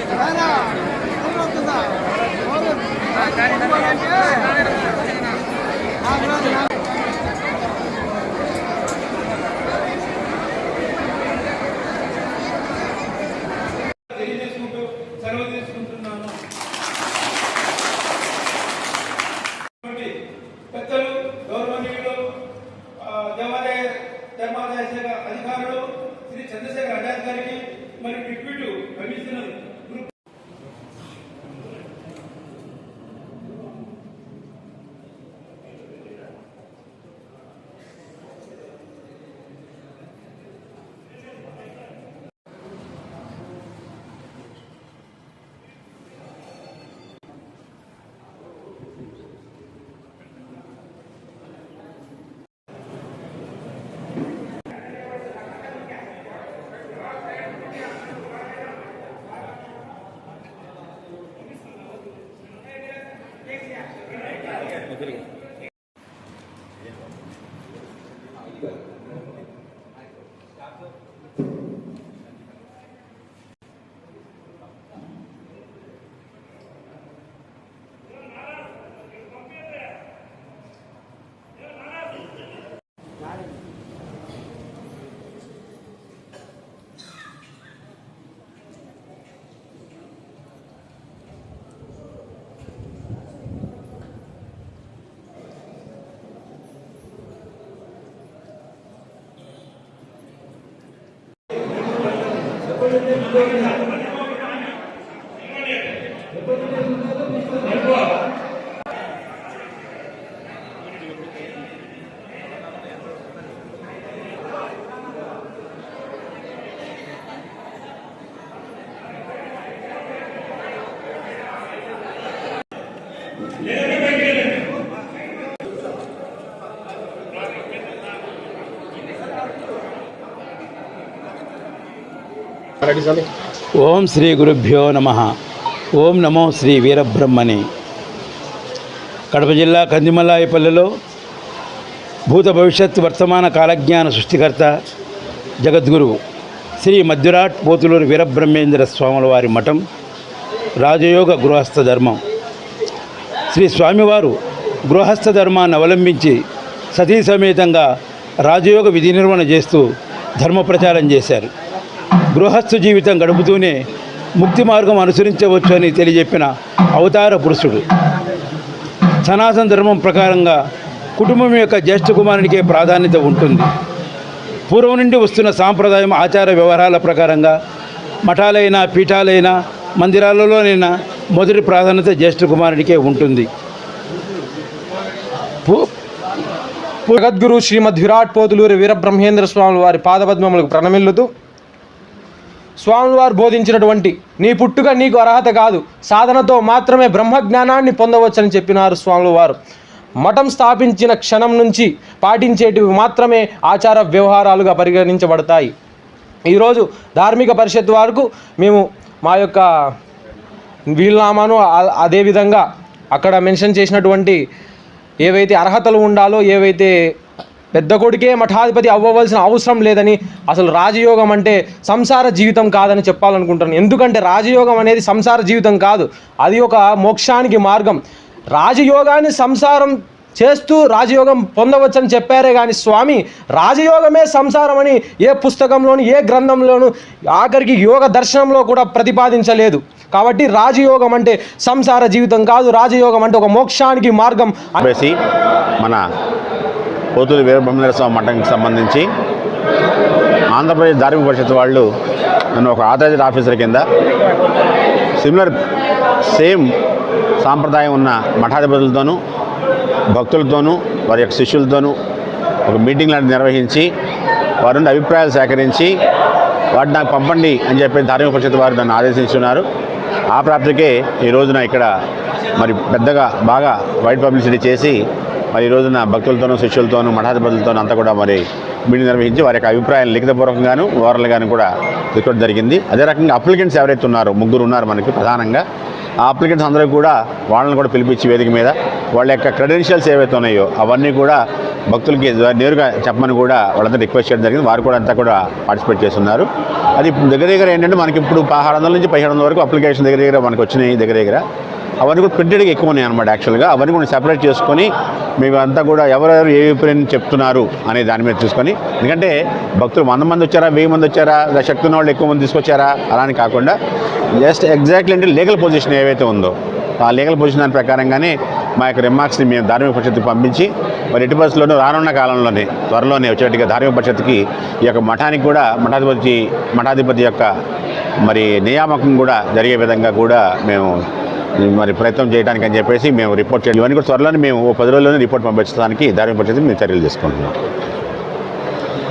తెలియజేసుకుంటూ సెలవు తీసుకుంటున్నాను కాబట్టి పెద్దలు గౌరవనీయులు ఆ, దేవాలయ ధర్మాదాయ శాఖ అధికారులు శ్రీ చంద్రశేఖర్ ఆజాద్ గారికి మరి డిప్యూటీ కమిషనర్ గ్రూప్ తిరిగి Gracias. ఓం శ్రీ గురుభ్యో నమ. ఓం నమో శ్రీ వీరబ్రహ్మణి. కడప జిల్లా కందిమలాయపల్లెలో భూత భవిష్యత్ వర్తమాన కాలజ్ఞాన సృష్టికర్త జగద్గురు శ్రీ మధ్యరాట్ పోతులూరు వీరబ్రహ్మేంద్ర స్వాముల వారి మఠం రాజయోగ గృహస్థ ధర్మం. శ్రీ స్వామివారు గృహస్థ ధర్మాన్ని అవలంబించి సతీ సమేతంగా రాజయోగ విధి నిర్వహణ చేస్తూ ధర్మ ప్రచారం చేశారు. గృహస్థు జీవితం గడుపుతూనే ముక్తి మార్గం అనుసరించవచ్చు అని తెలియజెప్పిన అవతార పురుషుడు. సనాతన ధర్మం ప్రకారంగా కుటుంబం యొక్క జ్యేష్ఠ కుమారునికే ప్రాధాన్యత ఉంటుంది. పూర్వం నుండి వస్తున్న సాంప్రదాయం ఆచార వ్యవహారాల ప్రకారంగా మఠాలైనా పీఠాలైనా మందిరాలలోనైనా మొదటి ప్రాధాన్యత జ్యేష్ఠ కుమారునికే ఉంటుంది. జగద్గురు శ్రీమద్ విరాట్ పోతులూరి వీరబ్రహ్మేంద్ర స్వామి వారి పాదపద్మములకు ప్రణమిల్లుతూ స్వామివారు బోధించినటువంటి నీ పుట్టుక నీకు అర్హత కాదు. సాధనతో మాత్రమే బ్రహ్మజ్ఞానాన్ని పొందవచ్చని చెప్పినారు స్వాములు వారు మఠం స్థాపించిన క్షణం నుంచి పాటించేటివి మాత్రమే ఆచార వ్యవహారాలుగా పరిగణించబడతాయి. ఈరోజు ధార్మిక పరిషత్ వరకు మేము మా యొక్క వీలునామాను అదేవిధంగా అక్కడ మెన్షన్ చేసినటువంటి ఏవైతే అర్హతలు ఉండాలో ఏవైతే పెద్ద కొడుకే మఠాధిపతి అవ్వవలసిన అవసరం లేదని అసలు రాజయోగం అంటే సంసార జీవితం కాదని చెప్పాలనుకుంటాను ఎందుకంటే రాజయోగం అనేది సంసార జీవితం కాదు. అది ఒక మోక్షానికి మార్గం. రాజయోగాన్ని సంసారం చేస్తూ రాజయోగం పొందవచ్చని చెప్పారే కానీ స్వామి రాజయోగమే సంసారం అని ఏ పుస్తకంలోను ఏ గ్రంథంలోను ఆఖరికి యోగ దర్శనంలో కూడా ప్రతిపాదించలేదు. కాబట్టి రాజయోగం అంటే సంసార జీవితం కాదు. రాజయోగం అంటే ఒక మోక్షానికి మార్గం. అనేసి మన పోతులు వీరబ్రహ్మేంద్ర స్వామి మఠంకి సంబంధించి ఆంధ్రప్రదేశ్ ధార్మిక పరిషత్ వాళ్ళు నన్ను ఒక ఆథరైజ్డ్ ఆఫీసర్ కింద సిమిలర్ సేమ్ సాంప్రదాయం ఉన్న మఠాధిపతులతోనూ భక్తులతోనూ వారి యొక్క శిష్యులతోనూ ఒక మీటింగ్ లాంటిది నిర్వహించి వారి నుండి అభిప్రాయాలు సేకరించి వాటిని నాకు పంపండి అని చెప్పి ధార్మిక పరిషత్ వారు నన్ను ఆదేశించున్నారు. ఆ ప్రాప్తికే ఈ రోజున ఇక్కడ మరి పెద్దగా బాగా వైడ్ పబ్లిసిటీ చేసి మరి ఈ రోజున భక్తులతోనూ శిష్యులతోనూ మఠాధిపతులతోనూ అంతా కూడా మరి మీటింగ్ నిర్వహించి వారి యొక్క అభిప్రాయాలు లిఖితపూర్వకంగాను ఓరల్గాను కూడా రికార్డ్ జరిగింది. అదే రకంగా అప్లికెంట్స్ ఎవరైతే ఉన్నారో ముగ్గురు ఉన్నారు మనకి ప్రధానంగా. ఆ అప్లికెంట్స్ అందరూ కూడా వాళ్ళని కూడా పిలిపించి వేదిక మీద వాళ్ళ యొక్క క్రెడెన్షియల్స్ ఏవైతే ఉన్నాయో అవన్నీ కూడా భక్తులకి నేరుగా చెప్పమని కూడా వాళ్ళంతా రిక్వెస్ట్ చేయడం జరిగింది. వారు కూడా అంతా కూడా పార్టిసిపేట్ చేస్తున్నారు. అది దగ్గర దగ్గర ఏంటంటే మనకి ఇప్పుడు పదహారు వందల నుంచి పదిహేడు వందల వరకు అప్లికేషన్ దగ్గర దగ్గర మనకు వచ్చినాయి దగ్గర దగ్గర. అవన్నీ కూడా ప్రింటెడ్గా ఎక్కువ ఉన్నాయి అనమాట యాక్చువల్గా అవన్నీ కూడా సెపరేట్ చేసుకొని మేము అంతా కూడా ఎవరెవరు ఏ అభిప్రాయం చెప్తున్నారు అనే దాని మీద చూసుకొని ఎందుకంటే భక్తులు వంద మంది వచ్చారా వెయ్యి మంది వచ్చారా శక్తి ఉన్న వాళ్ళు ఎక్కువ మంది తీసుకొచ్చారా అలానే కాకుండా జస్ట్ ఎగ్జాక్ట్లీ అంటే లీగల్ పొజిషన్ ఏవైతే ఉందో ఆ లీగల్ పొజిషన్ దాని ప్రకారంగానే మా యొక్క రిమార్క్స్ని మేము ధార్మిక పరిషత్కి పంపించి మరి ఎటు పరిస్థితుల్లోనూ రానున్న కాలంలోనే త్వరలోనే వచ్చేట్టుగా ధార్మిక పరిషత్కి ఈ యొక్క మఠానికి కూడా మఠాధిపతి మఠాధిపతి యొక్క మరి నియామకం కూడా జరిగే విధంగా కూడా మేము మరి ప్రయత్నం చేయడానికి అని చెప్పేసి మేము రిపోర్ట్ చేయడం. ఇవన్నీ కూడా త్వరలోనే మేము పది రోజుల్లోనే రిపోర్ట్ పంపించడానికి దారి పరిస్థితి మేము చర్యలు తీసుకుంటున్నాం.